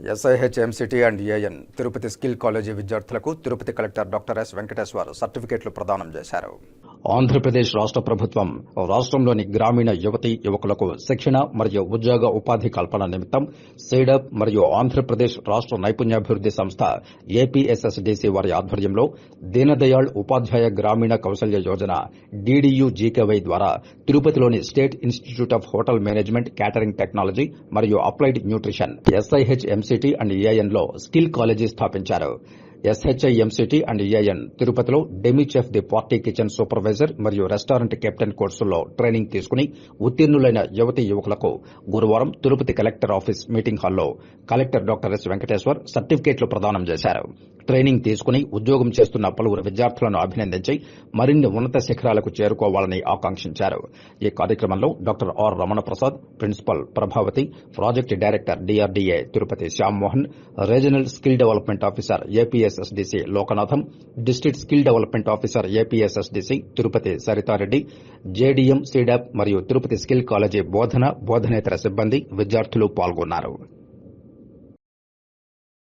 SIHMCT and AN Tirupati skill college విద్యార్థులకు Tirupati collector doctor S Venkateshwar సర్టిఫికేట్లు ప్రదానం చేశారు. ఆంధ్రప్రదేశ్ రాష్ట్ర ప్రభుత్వం రాష్ట్రంలోని గ్రామీణ యువతి యువకులకు శిక్షణ మరియు ఉద్యోగ ఉపాధి కల్పన నిమిత్తం సీడప్ మరియు ఆంధ్రప్రదేశ్ రాష్ట్ర నైపుణ్యాభివృద్ది సంస్థ ఏపీఎస్ఎస్డీసీ వారి ఆధ్వర్యంలో దీనదయాళ్ ఉపాధ్యాయ గ్రామీణ కౌశల్య యోజన డీడీయూ జీకేవై ద్వారా తిరుపతిలోని state institute of hotel management catering technology మరియు applied nutrition SIH MCT and ఏఎన్లో skill college స్థాపించారు. ఎస్హెచ్ఐ ఎంసీటీ అండ్ ఏఎన్ తిరుపతిలో demi chef the party kitchen supervisor మరియు రెస్టారెంట్ కెప్టెన్ కోర్సుల్లో ట్రైనింగ్ తీసుకుని ఉత్తీర్ణులైన యువతి యువకులకు గురువారం తిరుపతి కలెక్టర్ ఆఫీస్ మీటింగ్ హాల్లో కలెక్టర్ డాక్టర్ ఎస్ వెంకటేశ్వర్ సర్టిఫికేట్లు ప్రదానం చేశారు. ట్రైనింగ్ తీసుకుని ఉద్యోగం చేస్తున్న పలువురు విద్యార్థులను అభినందించి మరిన్ని ఉన్నత శిఖరాలకు చేరుకోవాలని ఆకాంక్షించారు. ఈ కార్యక్రమంలో doctor R Ramana Prasad principal Prabhavati project director DRDA Tirupati Shyammohan regional skill development officer APS APSSDC Lokanatham district skill development officer APSSDC Tirupati Sarithareddy JDM SEEDAP మరియు తిరుపతి స్కిల్ కాలేజీ బోధన బోధనేతర సిబ్బంది విద్యార్థులు పాల్గొన్నారు.